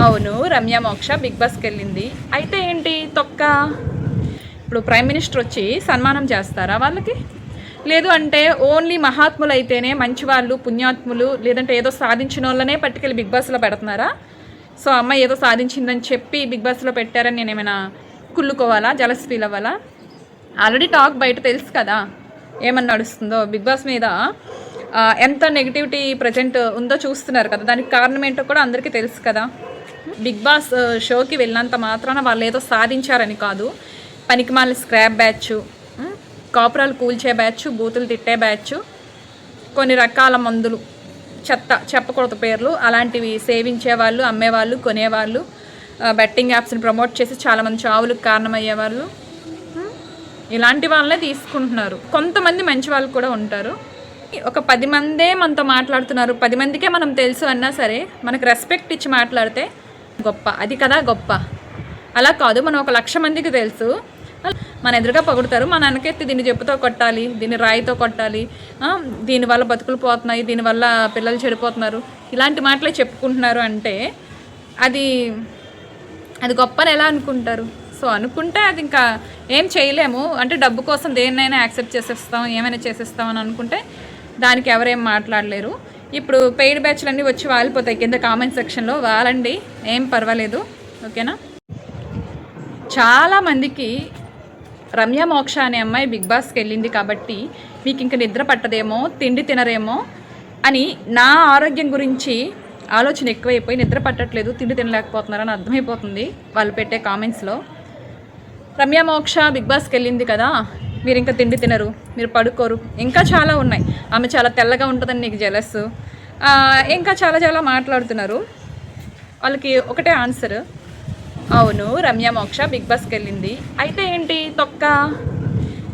అవును రమ్య మోక్ష బిగ్ బాస్కి వెళ్ళింది అయితే ఏంటి తొక్క? ఇప్పుడు ప్రైమ్ మినిస్టర్ వచ్చి సన్మానం చేస్తారా వాళ్ళకి? లేదు అంటే ఓన్లీ మహాత్ములు అయితేనే మంచి వాళ్ళు పుణ్యాత్ములు లేదంటే ఏదో సాధించిన వాళ్ళనే పట్టుకెళ్ళి బిగ్ బాస్లో పెడుతున్నారా? సో అమ్మ ఏదో సాధించిందని చెప్పి బిగ్ బాస్లో పెట్టారని నేను ఏమైనా కుళ్ళుకోవాలా జలస్ ఫీల్ అవ్వాలా? ఆల్రెడీ టాక్ బయట తెలుసు కదా ఏమన్నా నడుస్తుందో. బిగ్ బాస్ మీద ఎంత నెగిటివిటీ ప్రజెంట్ ఉందో చూస్తున్నారు కదా. దానికి కారణం ఏంటో కూడా అందరికీ తెలుసు కదా. బిగ్ బాస్ షోకి వెళ్ళినంత మాత్రాన వాళ్ళు ఏదో సాధించారని కాదు. పనికిమాల స్క్రాప్ బ్యాచ్ కాపురాలు కూల్చే బ్యాచ్ బూతులు తిట్టే బ్యాచ్ కొన్ని రకాల మందులు చెత్త చెప్పకూడదు పేర్లు అలాంటివి సేవించే వాళ్ళు అమ్మేవాళ్ళు కొనేవాళ్ళు బెట్టింగ్ యాప్స్ని ప్రమోట్ చేసి చాలామంది చావులకు కారణమయ్యేవాళ్ళు ఇలాంటి వాళ్ళనే తీసుకుంటున్నారు. కొంతమంది మంచి వాళ్ళు కూడా ఉంటారు. ఒక పది మందే మనతో మాట్లాడుతున్నారు. పది మందికే మనం తెలుసు అన్నా సరే మనకు రెస్పెక్ట్ ఇచ్చి మాట్లాడితే గొప్ప. అది కదా గొప్ప. అలా కాదు మనం ఒక లక్ష మందికి తెలుసు. మన ఎదురుగా పొగుడతారు మన వెనకెత్తి దీన్ని చెప్పుతో కొట్టాలి దీన్ని రాయితో కొట్టాలి. దీనివల్ల బతుకులు పోతున్నాయి దీనివల్ల పిల్లలు చెడిపోతున్నారు. ఇలాంటి మాటలే చెప్పుకుంటున్నారు అంటే అది అది గొప్పని ఎలా అనుకుంటారు? సో అనుకుంటే అది ఇంకా ఏం చేయలేము. అంటే డబ్బు కోసం దేన్నైనా యాక్సెప్ట్ చేసేస్తాం ఏమైనా చేసేస్తాం అని అనుకుంటే దానికి ఎవరేం మాట్లాడలేరు. ఇప్పుడు పెయిడ్ బ్యాచ్లు అన్నీ వచ్చి వాలిపోతాయి. కింద కామెంట్ సెక్షన్లో వాలండి. ఏం పర్వాలేదు. ఓకేనా? చాలామందికి రమ్య మోక్ష అనే అమ్మాయి బిగ్ బాస్కి వెళ్ళింది కాబట్టి మీకు ఇంక నిద్ర పట్టదేమో తిండి తినరేమో అని నా ఆరోగ్యం గురించి ఆలోచన ఎక్కువైపోయి నిద్ర పట్టట్లేదు తిండి తినలేకపోతున్నారని అర్థమైపోతుంది వాళ్ళు పెట్టే కామెంట్స్లో రమ్య మోక్ష బిగ్ బాస్కి వెళ్ళింది కదా మీరు ఇంకా తిండి తినరు మీరు పడుకోరు. ఇంకా చాలా ఉన్నాయి. ఆమె చాలా తెల్లగా ఉంటుందని నీకు జెలస్ ఇంకా చాలా చాలా మాట్లాడుతున్నారు. వాళ్ళకి ఒకటే ఆన్సర్ అవును రమ్య మోక్ష బిగ్ బాస్కి వెళ్ళింది. అయితే ఏంటి తొక్క?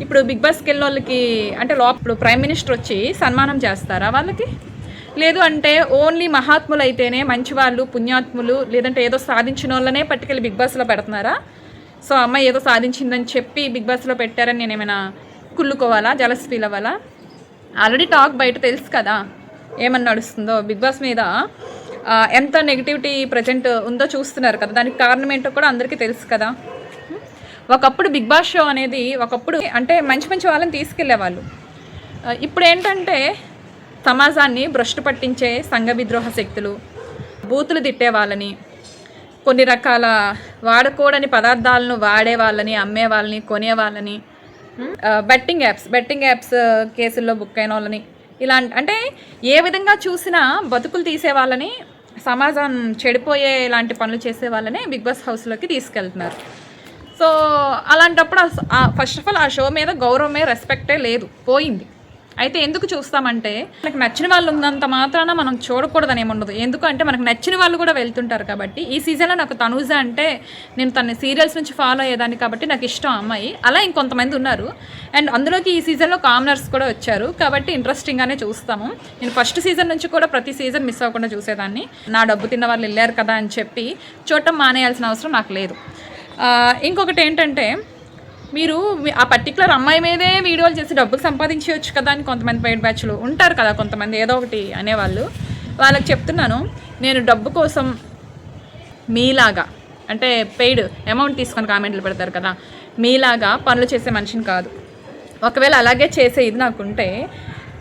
ఇప్పుడు బిగ్ బాస్కి వెళ్ళిన వాళ్ళకి అంటే లోపల ప్రైమ్ మినిస్టర్ వచ్చి సన్మానం చేస్తారా వాళ్ళకి? లేదు అంటే ఓన్లీ మహాత్ములు అయితేనే మంచి వాళ్ళు పుణ్యాత్ములు లేదంటే ఏదో సాధించిన వాళ్ళనే పట్టుకెళ్ళి బిగ్ బాస్లో పెడుతున్నారా? సో అమ్మాయి ఏదో సాధించిందని చెప్పి బిగ్ బాస్లో పెట్టారని నేను ఏమైనా కుళ్ళుకోవాలా జలస్ ఫీల్ అవ్వాలా? ఆల్రెడీ టాక్ బయట తెలుసు కదా ఏమన్నా నడుస్తుందో. బిగ్ బాస్ మీద ఎంత నెగిటివిటీ ప్రజెంట్ ఉందో చూస్తున్నారు కదా. దానికి కారణం ఏంటో కూడా అందరికీ తెలుసు కదా. ఒకప్పుడు బిగ్ బాస్ షో అనేది ఒకప్పుడు అంటే మంచి మంచి వాళ్ళని తీసుకెళ్ళేవాళ్ళు ఇప్పుడు ఏంటంటే సమాజాన్ని భ్రష్టు పట్టించే సంఘ విద్రోహ శక్తులు బూతులు తిట్టే వాళ్ళని కొన్ని రకాల వాడకూడని పదార్థాలను వాడే వాళ్ళని అమ్మే వాళ్ళని కొనే వాళ్ళని బెట్టింగ్ యాప్స్ బెట్టింగ్ యాప్స్ కేసుల్లో బుక్ అయిన వాళ్ళని ఇలా అంటే ఏ విధంగా చూసినా బతుకులు తీసే వాళ్ళని సమాజం చెడిపోయే ఇలాంటి పనులు చేసే వాళ్ళని బిగ్ బాస్ హౌస్లోకి తీసుకెళ్తున్నారు. సో అలాంటప్పుడు ఫస్ట్ ఆఫ్ ఆల్ ఆ షో మీద గౌరవమే రెస్పెక్టే లేదు. పోయింది. అయితే ఎందుకు చూస్తామంటే మనకు నచ్చిన వాళ్ళు ఉన్నంత మాత్రాన మనం చూడకూడదని ఏముండదు ఎందుకంటే మనకు నచ్చిన వాళ్ళు కూడా వెళ్తుంటారు కాబట్టి. ఈ సీజన్లో నాకు తనూజ అంటే నేను తన సీరియల్స్ నుంచి ఫాలో అయ్యేదాన్ని కాబట్టి నాకు ఇష్టం అమ్మాయి. అలా ఇంకొంతమంది ఉన్నారు. అండ్ అందులోకి ఈ సీజన్లో కామనర్స్ కూడా వచ్చారు. కాబట్టి ఇంట్రెస్టింగ్గానే చూస్తాము. నేను ఫస్ట్ సీజన్ నుంచి కూడా ప్రతి సీజన్ మిస్ అవ్వకుండా చూసేదాన్ని. నా డబ్బు తిన్న వాళ్ళు వెళ్ళారు కదా అని చెప్పి చూడటం మానేయాల్సిన అవసరం నాకు లేదు. ఇంకొకటి ఏంటంటే మీరు ఆ పర్టికులర్ అమ్మాయి మీదే వీడియోలు చేసి డబ్బులు సంపాదించవచ్చు కదా అని కొంతమంది పెయిడ్ బ్యాచ్లు ఉంటారు కదా కొంతమంది ఏదో ఒకటి అనేవాళ్ళు. వాళ్ళకి చెప్తున్నాను నేను డబ్బు కోసం మీలాగా అంటే పెయిడ్ అమౌంట్ తీసుకొని కామెంట్లు పెడతారు కదా మీలాగా పనులు చేసే మనిషిని కాదు. ఒకవేళ అలాగే చేసే ఇది నాకుంటే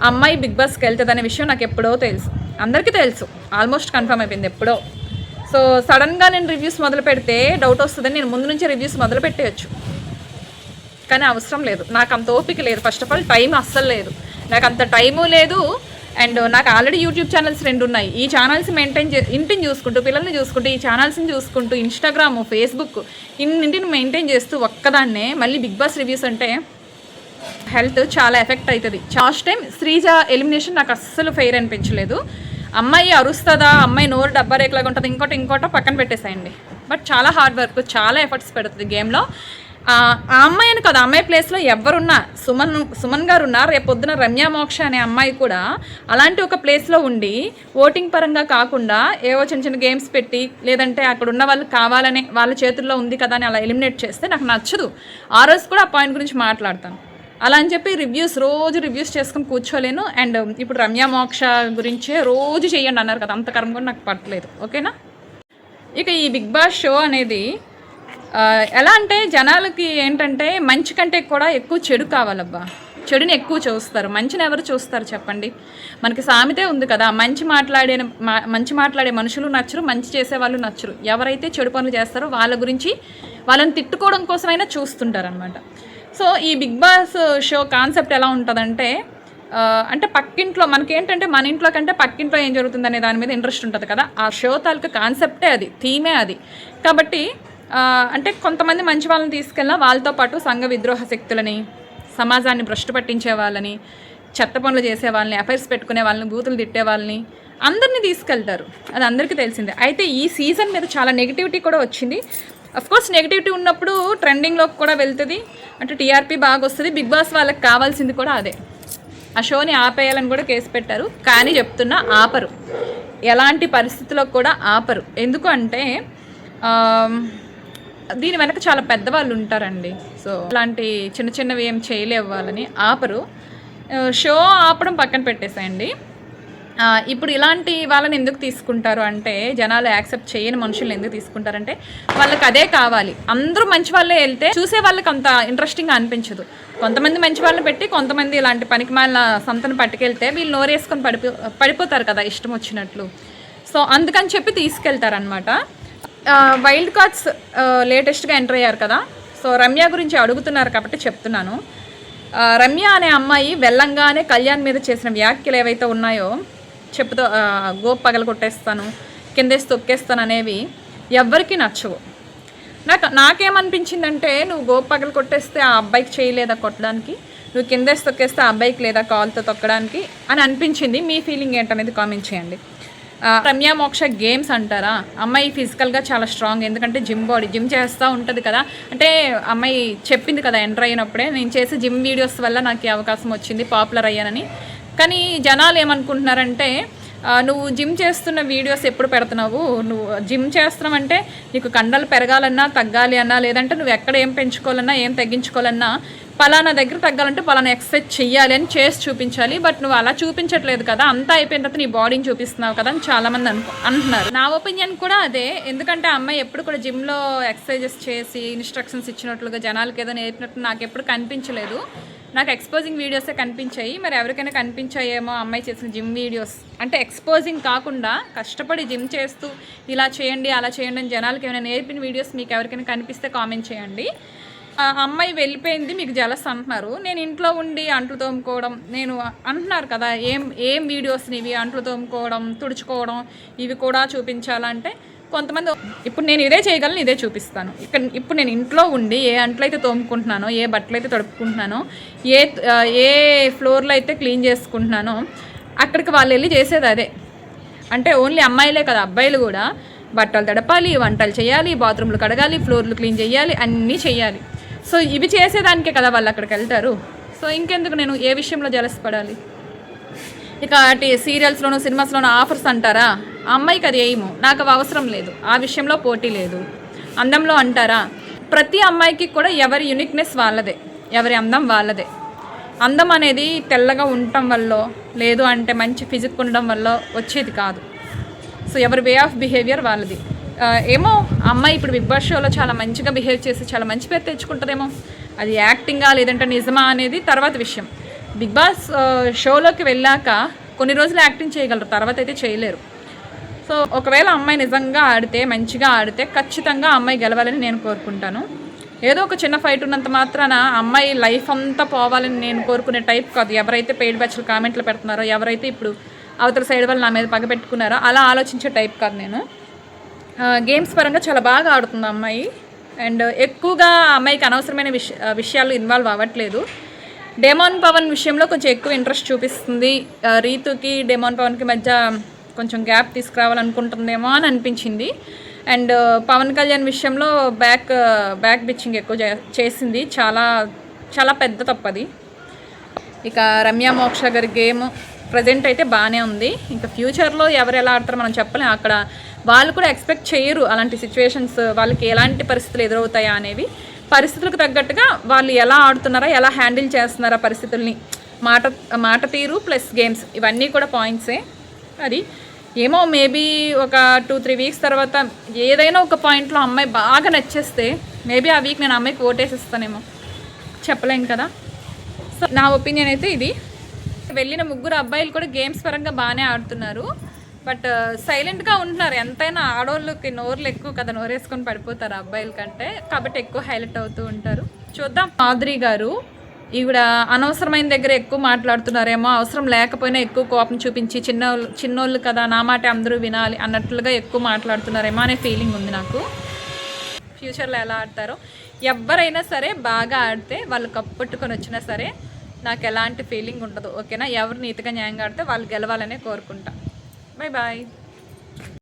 అమ్మాయి బిగ్ బాస్కి వెళ్తుంది అనే విషయం నాకు ఎప్పుడో తెలుసు. అందరికీ తెలుసు. ఆల్మోస్ట్ కన్ఫర్మ్ అయిపోయింది ఎప్పుడో. సో సడన్గా నేను రివ్యూస్ మొదలు పెడితే డౌట్ వస్తుందని నేను ముందు నుంచే రివ్యూస్ మొదలు పెట్టేయచ్చు. కానీ అవసరం లేదు. నాకు అంత ఓపిక లేదు. ఫస్ట్ ఆఫ్ ఆల్ టైం అస్సలు లేదు. నాకు అంత టైము లేదు. అండ్ నాకు ఆల్రెడీ యూట్యూబ్ ఛానల్స్ రెండు ఉన్నాయి. ఈ ఛానల్స్ మెయింటైన్ చే ఇంటిని చూసుకుంటూ పిల్లల్ని చూసుకుంటూ ఈ ఛానల్స్ని చూసుకుంటూ ఇన్స్టాగ్రామ్ ఫేస్బుక్ ఇన్నింటిని మెయింటైన్ చేస్తూ ఒక్కదాన్నే మళ్ళీ బిగ్ బాస్ రివ్యూస్ అంటే హెల్త్ చాలా ఎఫెక్ట్ అవుతుంది లాస్ట్ టైం శ్రీజ ఎలిమినేషన్ నాకు అస్సలు ఫెయిర్ అనిపించలేదు. అమ్మాయి అరుస్తుందా? అమ్మాయి నోరు డబ్బా రేకులాగా ఉంటుంది? ఇంకోటి ఇంకోటో పక్కన పెట్టేసేయండి. బట్ చాలా హార్డ్ వర్క్ చాలా ఎఫర్ట్స్ పెడుతుంది గేమ్లో ఆ అమ్మాయిని అమ్మాయి అని కదా అమ్మాయి ప్లేస్లో ఎవరున్నా సుమన్ సుమన్ గారు ఉన్నారు. రేపు పొద్దున రమ్య మోక్ష అనే అమ్మాయి కూడా అలాంటి ఒక ప్లేస్లో ఉండి ఓటింగ్ పరంగా కాకుండా ఏవో చిన్న చిన్న గేమ్స్ పెట్టి లేదంటే అక్కడ ఉన్న వాళ్ళు కావాలనే వాళ్ళ చేతుల్లో ఉంది కదా అని అలా ఎలిమినేట్ చేస్తే నాకు నచ్చదు. ఆ రోజు కూడా ఆ పాయింట్ గురించి మాట్లాడతాను. అలా అని చెప్పి రివ్యూస్ రోజు రివ్యూస్ చేసుకుని కూర్చోలేను. అండ్ ఇప్పుడు రమ్య మోక్ష గురించే రోజు చేయండి అన్నారు కదా అంత కరం కూడా నాకు పట్టలేదు. ఓకేనా? ఇక ఈ బిగ్ బాస్ షో అనేది ఎలా అంటే జనాలకి ఏంటంటే మంచి కంటే కూడా ఎక్కువ చెడు కావాలబ్బా. చెడుని ఎక్కువ చూస్తారు. మంచిని ఎవరు చూస్తారు చెప్పండి? మనకి సామెతే ఉంది కదా మంచి మాట్లాడే మా- మంచి మాట్లాడే మనుషులు నచ్చరు మంచి చేసే వాళ్ళు నచ్చరు. ఎవరైతే చెడు పనులు చేస్తారో వాళ్ళ గురించి వాళ్ళని తిట్టుకోవడం కోసమైనా చూస్తుంటారనమాట సో ఈ బిగ్ బాస్ షో కాన్సెప్ట్ ఎలా ఉంటుందంటే అంటే పక్కింట్లో మనకేంటంటే మన ఇంట్లో కంటే పక్కింట్లో ఏం జరుగుతుందనే దాని మీద ఇంట్రెస్ట్ ఉంటుంది కదా. ఆ షో తాలూకా కాన్సెప్టే అది థీమే అది. కాబట్టి అంటే కొంతమంది మంచి వాళ్ళని తీసుకెళ్ళినా వాళ్ళతో పాటు సంఘ విద్రోహ శక్తులని సమాజాన్ని భ్రష్టు పట్టించే వాళ్ళని చెత్త పనులు చేసే వాళ్ళని అఫైర్స్ పెట్టుకునే వాళ్ళని బూతులు తిట్టే వాళ్ళని అందరినీ తీసుకెళ్తారు. అది అందరికీ తెలిసిందే. అయితే ఈ సీజన్ మీద చాలా నెగిటివిటీ కూడా వచ్చింది. కోర్స్ నెగిటివిటీ ఉన్నప్పుడు ట్రెండింగ్లోకి కూడా వెళ్తుంది. అంటే టీఆర్పీ బాగా వస్తుంది. బిగ్ బాస్ వాళ్ళకి కావాల్సింది కూడా అదే. ఆ షోని ఆపేయాలని కూడా కేసు పెట్టారు. కానీ చెప్తున్నా ఆపరు. ఎలాంటి పరిస్థితుల్లో కూడా ఆపరు. ఎందుకు అంటే దీని వెనక చాలా పెద్దవాళ్ళు ఉంటారండి. సో ఇలాంటి చిన్న చిన్నవి ఏం చేయలేవు వాళ్ళని ఆపరు షో ఆపడం పక్కన పెట్టేసేయండి. ఇప్పుడు ఇలాంటి వాళ్ళని ఎందుకు తీసుకుంటారు అంటే జనాలు యాక్సెప్ట్ చేయని మనుషులు ఎందుకు తీసుకుంటారంటే వాళ్ళకి అదే కావాలి. అందరూ మంచి వాళ్ళే వెళ్తే చూసే వాళ్ళకి అంత ఇంట్రెస్టింగ్ అనిపించదు. కొంతమంది మంచి వాళ్ళని పెట్టి కొంతమంది ఇలాంటి పనికిమాలిన సంతను పట్టుకెళ్తే వీళ్ళు నోరేసుకొని పడిపో పడిపోతారు కదా ఇష్టం వచ్చినట్లు. సో అందుకని చెప్పి తీసుకెళ్తారనమాట వైల్డ్ కార్డ్స్ లేటెస్ట్గా ఎంటర్ అయ్యారు కదా. సో రమ్య గురించి అడుగుతున్నారు కాబట్టి చెప్తున్నాను. రమ్య అనే అమ్మాయి వెళ్ళంగానే కళ్యాణ్ మీద చేసిన వ్యాఖ్యలు ఏవైతే ఉన్నాయో చెప్పుతో గోప్ పగల కొట్టేస్తాను కిందేసి తొక్కేస్తాను అనేవి ఎవ్వరికీ నచ్చవు. నాకు నాకేమనిపించిందంటే నువ్వు గోప్ పగలు కొట్టేస్తే ఆ అబ్బాయికి చేయలేదా కొట్టడానికి నువ్వు కిందేసి తొక్కేస్తే ఆ అబ్బాయికి లేదా కాల్తో తొక్కడానికి అని అనిపించింది. మీ ఫీలింగ్ ఏంటనేది కామెంట్ చేయండి. రమ్య మోక్ష గేమ్స్ అంటారా? అమ్మాయి ఫిజికల్గా చాలా స్ట్రాంగ్ ఎందుకంటే జిమ్ బాడీ జిమ్ చేస్తూ ఉంటుంది కదా. అంటే అమ్మాయి చెప్పింది కదా ఎంటర్ అయినప్పుడే నేను చేసే జిమ్ వీడియోస్ వల్ల నాకు అవకాశం వచ్చింది పాపులర్ అయ్యానని. కానీ జనాలు ఏమనుకుంటున్నారంటే నువ్వు జిమ్ చేస్తున్న వీడియోస్ ఎప్పుడు పెడుతున్నావు? నువ్వు జిమ్ చేస్తున్నావంటే నీకు కండలు పెరగాలన్నా తగ్గాలి అన్నా లేదంటే నువ్వు ఎక్కడ ఏం పెంచుకోవాలన్నా ఏం తగ్గించుకోవాలన్నా పలానా దగ్గర తగ్గాలంటే పలానా ఎక్సర్సైజ్ చెయ్యాలి అని చేసి చూపించాలి బట్ నువ్వు అలా చూపించట్లేదు కదా అంతా అయిపోయిన తర్వాత నీ బాడీని చూపిస్తున్నావు కదా అని చాలామంది అనుకో అంటున్నారు. నా ఒపీనియన్ కూడా అదే ఎందుకంటే ఆ అమ్మాయి ఎప్పుడు కూడా జిమ్లో ఎక్సర్సైజెస్ చేసి ఇన్స్ట్రక్షన్స్ ఇచ్చినట్లుగా జనాలకి ఏదో నేర్పినట్టు నాకు ఎప్పుడు కనిపించలేదు. నాకు ఎక్స్పోజింగ్ వీడియోసే కనిపించాయి మరి ఎవరికైనా కనిపించాయేమో అమ్మాయి చేసిన జిమ్ వీడియోస్. అంటే ఎక్స్పోజింగ్ కాకుండా కష్టపడి జిమ్ చేస్తూ ఇలా చేయండి అలా చేయండి అని జనాలకి ఏమైనా నేర్పిన వీడియోస్ మీకు ఎవరికైనా కనిపిస్తే కామెంట్ చేయండి. ఆ అమ్మాయి వెళ్ళిపోయింది మీకు జలస్ అంటున్నారు. నేను ఇంట్లో ఉండి అంట్లు తోముకోవడం నేను అంటున్నారు కదా ఏం ఏం వీడియోస్ ఇవి అంట్లు తోముకోవడం తుడుచుకోవడం ఇవి కూడా చూపించాలంటే కొంతమంది ఇప్పుడు నేను ఇదే చేయగలను ఇదే చూపిస్తాను. ఇక్కడ ఇప్పుడు నేను ఇంట్లో ఉండి ఏ అంట్లయితే తోముకుంటున్నానో ఏ బట్టలు అయితే తడుపుకుంటున్నానో ఏ ఏ ఫ్లోర్లో అయితే క్లీన్ చేసుకుంటున్నానో అక్కడికి వాళ్ళు వెళ్ళి చేసేది అదే. అంటే ఓన్లీ అమ్మాయిలే కదా అబ్బాయిలు కూడా బట్టలు తడపాలి వంటలు చేయాలి బాత్రూమ్లు కడగాలి ఫ్లోర్లు క్లీన్ చేయాలి అన్నీ చేయాలి. సో ఇవి చేసేదానికే కదా వాళ్ళు అక్కడికి వెళ్తారు. సో ఇంకెందుకు నేను ఏ విషయంలో జలసపడాలి ఇక అటు సీరియల్స్లోనూ సినిమాస్లోనూ ఆఫర్స్ అంటారా? ఆ అమ్మాయికి అది ఏమో. నాకు అవి అవసరం లేదు. ఆ విషయంలో పోటీ లేదు. అందంలో అంటారా? ప్రతి అమ్మాయికి కూడా ఎవరి యునిక్నెస్ వాళ్ళదే. ఎవరి అందం వాళ్ళదే. అందం అనేది తెల్లగా ఉండటం వల్ల లేదు అంటే మంచి ఫిజిక్ ఉండడం వల్ల వచ్చేది కాదు. సో ఎవరి వే ఆఫ్ బిహేవియర్ వాళ్ళది. ఏమో అమ్మాయి ఇప్పుడు బిగ్ బాస్ షోలో చాలా మంచిగా బిహేవ్ చేసి చాలా మంచి పేరు తెచ్చుకుంటుందేమో. అది యాక్టింగా లేదంటే నిజమా అనేది తర్వాత విషయం. బిగ్ బాస్ షోలోకి వెళ్ళాక కొన్ని రోజులు యాక్టింగ్ చేయగలరు తర్వాత అయితే చేయలేరు. సో ఒకవేళ అమ్మాయి నిజంగా ఆడితే మంచిగా ఆడితే ఖచ్చితంగా అమ్మాయి గెలవాలని నేను కోరుకుంటాను. ఏదో ఒక చిన్న ఫైట్ ఉన్నంత మాత్రాన అమ్మాయి లైఫ్ అంతా పోవాలని నేను కోరుకునే టైప్ కాదు. ఎవరైతే పెయిడ్ బ్యాచ్లు కామెంట్లు పెడుతున్నారో ఎవరైతే ఇప్పుడు అవతల సైడ్ వాళ్ళు నా మీద పగ పెట్టుకున్నారో అలా ఆలోచించే టైప్ కాదు నేను. గేమ్స్ పరంగా చాలా బాగా ఆడుతుంది అమ్మాయి. అండ్ ఎక్కువగా అమ్మాయికి అనవసరమైన విష విషయాలు ఇన్వాల్వ్ అవ్వట్లేదు. డెమాన్ పవన్ విషయంలో కొంచెం ఎక్కువ ఇంట్రెస్ట్ చూపిస్తుంది. రీతుకి డెమాన్ పవన్కి మధ్య కొంచెం గ్యాప్ తీసుకురావాలనుకుంటుందేమో అని అనిపించింది. అండ్ పవన్ కళ్యాణ్ విషయంలో బ్యాక్ బ్యాక్ బిచ్చింగ్ ఎక్కువ చే- చేసింది. చాలా చాలా పెద్ద తప్పది. ఇక రమ్య మోక్ష గారి గేమ్ ప్రజెంట్ అయితే బాగానే ఉంది. ఇంకా ఫ్యూచర్లో ఎవరు ఎలా ఆడతారో మనం చెప్పలేం. అక్కడ వాళ్ళు కూడా ఎక్స్పెక్ట్ చేయరు అలాంటి సిచ్యువేషన్స్ వాళ్ళకి ఎలాంటి పరిస్థితులు ఎదురవుతాయా అనేవి. పరిస్థితులకు తగ్గట్టుగా వాళ్ళు ఎలా ఆడుతున్నారా ఎలా హ్యాండిల్ చేస్తున్నారా పరిస్థితుల్ని. మాట మాట తీరు ప్లస్ గేమ్స్ ఇవన్నీ కూడా పాయింట్సే అది ఏమో మేబీ ఒక టూ త్రీ వీక్స్ తర్వాత ఏదైనా ఒక పాయింట్లో అమ్మాయి బాగా నచ్చేస్తే మేబీ ఆ వీక్ నేను అమ్మాయికి ఓటేసిస్తానేమో. చెప్పలేం కదా. సో నా ఒపీనియన్ అయితే ఇది. వెళ్ళిన ముగ్గురు అబ్బాయిలు కూడా గేమ్స్ పరంగా బాగానే ఆడుతున్నారు. బట్ సైలెంట్గా ఉంటున్నారు. ఎంతైనా ఆడవాళ్ళకి నోర్లు ఎక్కువ కదా నోరేసుకొని పడిపోతారు అబ్బాయిల కంటే. కాబట్టి ఎక్కువ హైలైట్ అవుతూ ఉంటారు. చూద్దాం. మాధురి గారు ఈవిడ అనవసరమైన దగ్గర ఎక్కువ మాట్లాడుతున్నారేమో అవసరం లేకపోయినా ఎక్కువ కోపం చూపించి చిన్న చిన్నోళ్ళు కదా నా మాట అందరూ వినాలి అన్నట్లుగా ఎక్కువ మాట్లాడుతున్నారేమో అనే ఫీలింగ్ ఉంది నాకు. ఫ్యూచర్లో ఎలా ఆడతారో. ఎవరైనా సరే బాగా ఆడితే వాళ్ళు కప్పుట్టుకొని వచ్చినా సరే నాకు ఎలాంటి ఫీలింగ్ ఉండదు ఓకేనా? ఎవరు నీతిగా న్యాయంగా ఆడితే వాళ్ళు గెలవాలనే కోరుకుంటా. Bye bye